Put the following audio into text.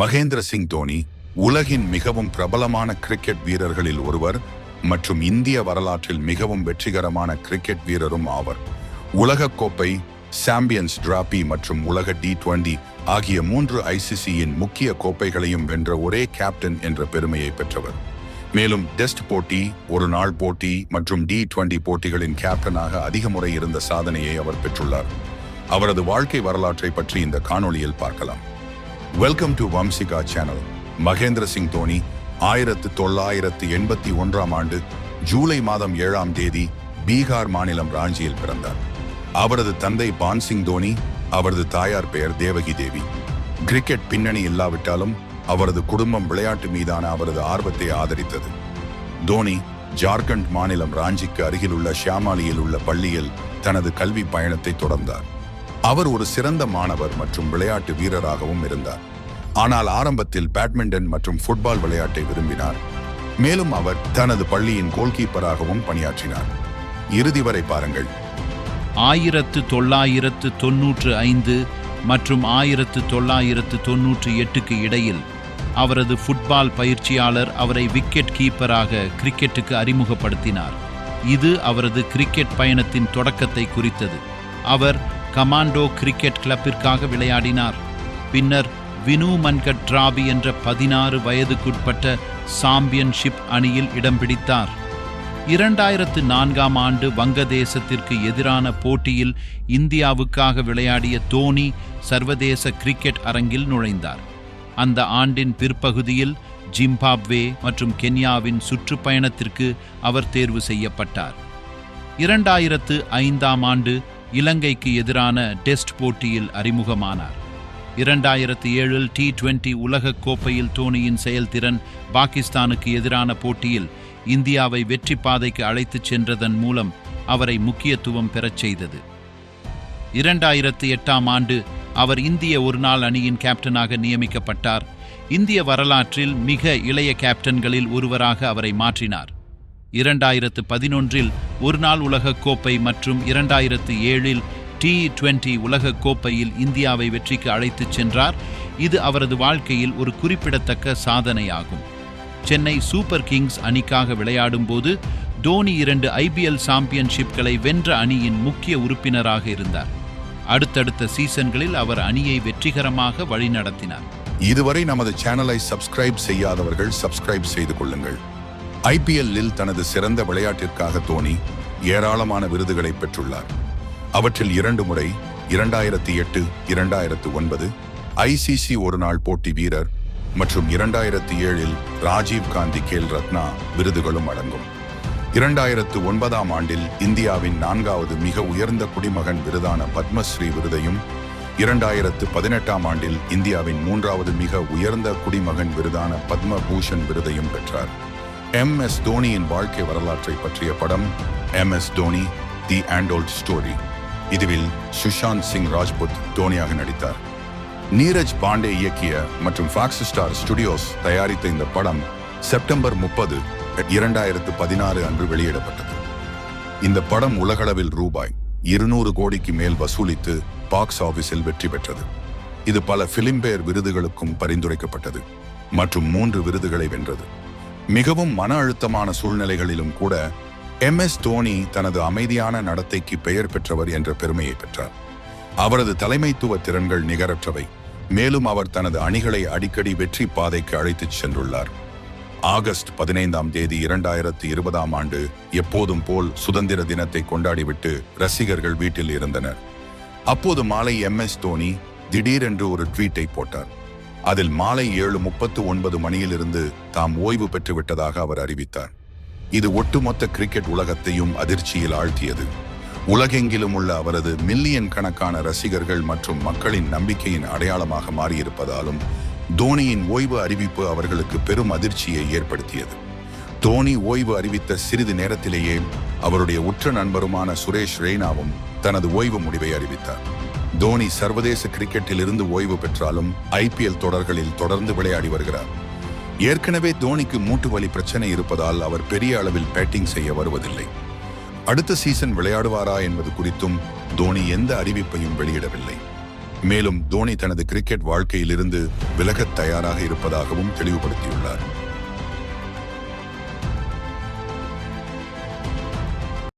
மகேந்திர சிங் தோனி உலகின் மிகவும் பிரபலமான கிரிக்கெட் வீரர்களில் ஒருவர் மற்றும் இந்திய வரலாற்றில் மிகவும் வெற்றிகரமான கிரிக்கெட் வீரரும் ஆவர். உலகக்கோப்பை சாம்பியன்ஸ் டிராபி மற்றும் உலக டி டுவெண்டி ஆகிய மூன்று ஐசிசியின் முக்கிய கோப்பைகளையும் வென்ற ஒரே கேப்டன் என்ற பெருமையை பெற்றவர். மேலும் டெஸ்ட் போட்டி ஒரு நாள் போட்டி மற்றும் டி டுவெண்டி போட்டிகளின் கேப்டனாக அதிக முறை இருந்த சாதனையை அவர் பெற்றுள்ளார். அவரது வாழ்க்கை வரலாற்றை பற்றி இந்த காணொளியில் பார்க்கலாம். Welcome to Vamsika channel Mahendra Singh Dhoni ஆயிரத்து தொள்ளாயிரத்து எண்பத்தி ஒன்றாம் ஆண்டு ஜூலை மாதம் ஏழாம் தேதி பீகார் மாநிலம் ராஞ்சியில் பிறந்தார். அவரது தந்தை பான்சிங் தோனி அவரது தாயார் பெயர் தேவகி தேவி. கிரிக்கெட் பின்னணி இல்லாவிட்டாலும் அவரது குடும்பம் விளையாட்டு மீதான அவரது ஆர்வத்தை ஆதரித்தது. தோனி ஜார்க்கண்ட் மாநிலம் ராஞ்சிக்கு அருகிலுள்ள ஷியாமாலியில் உள்ள பள்ளியில் தனது கல்வி பயணத்தை தொடர்ந்தார். அவர் ஒரு சிறந்த மாணவர் மற்றும் விளையாட்டு வீரராகவும் இருந்தார். ஆனால் ஆரம்பத்தில் பேட்மிண்டன் மற்றும் ஃபுட்பால் விளையாட்டை விரும்பினார். மேலும் அவர் தனது பள்ளியின் கோல்கீப்பராகவும் பணியாற்றினார். இறுதி வரை பாருங்கள். ஆயிரத்து தொள்ளாயிரத்து தொன்னூற்று ஐந்து மற்றும் ஆயிரத்து தொள்ளாயிரத்து தொன்னூற்று எட்டுக்கு இடையில் அவரது ஃபுட்பால் பயிற்சியாளர் அவரை விக்கெட் கீப்பராக கிரிக்கெட்டுக்கு அறிமுகப்படுத்தினார். இது அவரது கிரிக்கெட் பயணத்தின் தொடக்கத்தை குறித்தது. அவர் கமாண்டோ கிரிக்கெட் கிளப்பிற்காக விளையாடினார். பின்னர் வினு மன்கட் டிராபி என்ற பதினாறு வயதுக்குட்பட்ட சாம்பியன்ஷிப் அணியில் இடம் பிடித்தார். இரண்டாயிரத்து நான்காம் ஆண்டு வங்கதேசத்திற்கு எதிரான போட்டியில் இந்தியாவுக்காக விளையாடிய தோனி சர்வதேச கிரிக்கெட் அரங்கில் நுழைந்தார். அந்த ஆண்டின் பிற்பகுதியில் ஜிம்பாப்வே மற்றும் கென்யாவின் சுற்றுப்பயணத்திற்கு அவர் தேர்வு செய்யப்பட்டார். இரண்டாயிரத்து ஐந்தாம் ஆண்டு இலங்கைக்கு எதிரான டெஸ்ட் போட்டியில் அறிமுகமானார். இரண்டாயிரத்து ஏழில் டி டுவெண்டி உலகக் கோப்பையில் தோனியின் செயல்திறன் பாகிஸ்தானுக்கு எதிரான போட்டியில் இந்தியாவை வெற்றி பாதைக்கு அழைத்துச் சென்றதன் மூலம் அவரை முக்கியத்துவம் பெறச் செய்தது. இரண்டாயிரத்து எட்டாம் ஆண்டு அவர் இந்திய ஒருநாள் அணியின் கேப்டனாக நியமிக்கப்பட்டார். இந்திய வரலாற்றில் மிக இளைய கேப்டன்களில் ஒருவராக அவரை மாற்றினார். இரண்டாயிரத்து பதினொன்றில் ஒருநாள் உலகக் கோப்பை மற்றும் இரண்டாயிரத்து ஏழில் டி டுவெண்டி உலகக் கோப்பையில் இந்தியாவை வெற்றிக்கு அழைத்துச் சென்றார். இது அவரது வாழ்க்கையில் ஒரு குறிப்பிடத்தக்க சாதனையாகும். சென்னை சூப்பர் கிங்ஸ் அணிக்காக விளையாடும்போது தோனி இரண்டு ஐபிஎல் சாம்பியன்ஷிப்களை வென்ற அணியின் முக்கிய உறுப்பினராக இருந்தார். அடுத்தடுத்த சீசன்களில் அவர் அணியை வெற்றிகரமாக வழிநடத்தினார். இதுவரை நமது சேனலை சப்ஸ்கிரைப் செய்யாதவர்கள் சப்ஸ்கிரைப் செய்து கொள்ளுங்கள். ஐபிஎல்லில் தனது சிறந்த விளையாட்டிற்காக தோனி ஏராளமான விருதுகளை பெற்றுள்ளார். அவற்றில் இரண்டு முறை இரண்டாயிரத்தி எட்டு இரண்டாயிரத்து ஒன்பது ஐசிசி ஒருநாள் போட்டி வீரர் மற்றும் இரண்டாயிரத்தி ஏழில் ராஜீவ் காந்தி கேல் ரத்னா விருதுகளும் அடங்கும். இரண்டாயிரத்து ஒன்பதாம் ஆண்டில் இந்தியாவின் நான்காவது மிக உயர்ந்த குடிமகன் விருதான பத்மஸ்ரீ விருதையும் இரண்டாயிரத்து பதினெட்டாம் ஆண்டில் இந்தியாவின் மூன்றாவது மிக உயர்ந்த குடிமகன் விருதான பத்மபூஷன் விருதையும் பெற்றார். எம் எஸ் தோனியின் வாழ்க்கை வரலாற்றை பற்றிய படம் M S Dhoni the untold story இதுவில் Sushant Singh Rajput தோனியாக நடித்தார். நீரஜ் பாண்டே இயக்கிய மற்றும் ஃபாக்ஸ் ஸ்டார் ஸ்டுடியோஸ் தயாரித்த இந்த படம் செப்டம்பர் முப்பது இரண்டாயிரத்து பதினாறு அன்று வெளியிடப்பட்டது. இந்த படம் உலகளவில் ரூபாய் இருநூறு கோடிக்கு மேல் வசூலித்து பாக்ஸ் ஆபீஸில் வெற்றி பெற்றது. இது பல பிலிம்பேர் விருதுகளுக்கும் பரிந்துரைக்கப்பட்டது மற்றும் மூன்று விருதுகளை வென்றது. மிகவும் மன அழுத்தமான சூழ்நிலைகளிலும் கூட எம் எஸ் தோனி தனது அமைதியான நடத்தைக்கு பெயர் பெற்றவர் என்ற பெருமையை பெற்றார். அவரது தலைமைத்துவ திறன்கள் நிகரற்றவை. மேலும் அவர் தனது அணிகளை அடிக்கடி வெற்றி பாதைக்கு அழைத்துச் சென்றுள்ளார். ஆகஸ்ட் பதினைந்தாம் தேதி இரண்டாயிரத்து இருபதாம் ஆண்டு எப்போதும் போல் சுதந்திர தினத்தை கொண்டாடிவிட்டு ரசிகர்கள் வீட்டில் இருந்தனர். அப்போது மாலை எம் எஸ் தோனி திடீரென்று ஒரு ட்வீட்டை போட்டார். அதில் மாலை ஏழு முப்பத்து ஒன்பது மணியிலிருந்து தாம் ஓய்வு பெற்றுவிட்டதாக அவர் அறிவித்தார். இது ஒட்டுமொத்த கிரிக்கெட் உலகத்தையும் அதிர்ச்சியில் ஆழ்த்தியது. உலகெங்கிலும் உள்ள அவரது மில்லியன் கணக்கான ரசிகர்கள் மற்றும் மக்களின் நம்பிக்கையின் அடையாளமாக மாறியிருப்பதாலும் தோனியின் ஓய்வு அறிவிப்பு அவர்களுக்கு பெரும் அதிர்ச்சியை ஏற்படுத்தியது. தோனி ஓய்வு அறிவித்த சிறிது நேரத்திலேயே அவருடைய உற்ற நண்பருமான சுரேஷ் ரெய்னாவும் தனது ஓய்வு முடிவை அறிவித்தார். தோனி சர்வதேச கிரிக்கெட்டில் இருந்து ஓய்வு பெற்றாலும் ஐபிஎல் தொடர்களில் தொடர்ந்து விளையாடி வருகிறார். ஏற்கனவே தோனிக்கு மூட்டு வலி பிரச்சனை இருப்பதால் அவர் பெரிய அளவில் பேட்டிங் செய்ய வருவதில்லை. அடுத்த சீசன் விளையாடுவாரா என்பது குறித்தும் தோனி எந்த அறிவிப்பையும் வெளியிடவில்லை. மேலும் தோனி தனது கிரிக்கெட் வாழ்க்கையிலிருந்து விலகத் தயாராக இருப்பதாகவும் தெளிவுபடுத்தியுள்ளார்.